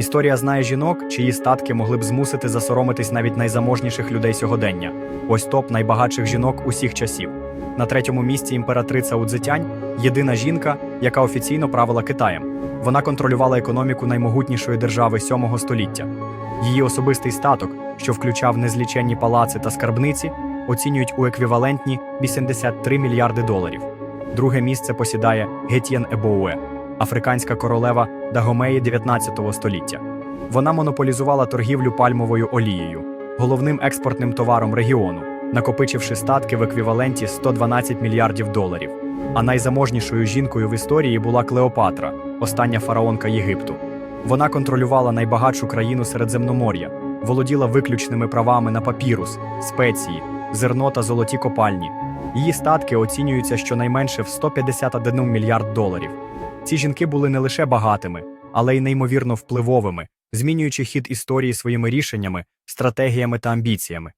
Історія знає жінок, чиї статки могли б змусити засоромитись навіть найзаможніших людей сьогодення. Ось топ найбагатших жінок усіх часів. На третьому місці імператриця Удзитянь єдина жінка, яка офіційно правила Китаєм. Вона контролювала економіку наймогутнішої держави сьомого століття. Її особистий статок, що включав незліченні палаци та скарбниці, оцінюють у еквівалентні 83 мільярди доларів. Друге місце посідає Гетьєн Ебоуе, африканська королева Дагомеї 19 століття. Вона монополізувала торгівлю пальмовою олією, головним експортним товаром регіону, накопичивши статки в еквіваленті 112 мільярдів доларів. А найзаможнішою жінкою в історії була Клеопатра, остання фараонка Єгипту. Вона контролювала найбагатшу країну Середземномор'я, володіла виключними правами на папірус, спеції, зерно та золоті копальні. Її статки оцінюються щонайменше в 151 мільярд доларів. Ці жінки були не лише багатими, але й неймовірно впливовими, змінюючи хід історії своїми рішеннями, стратегіями та амбіціями.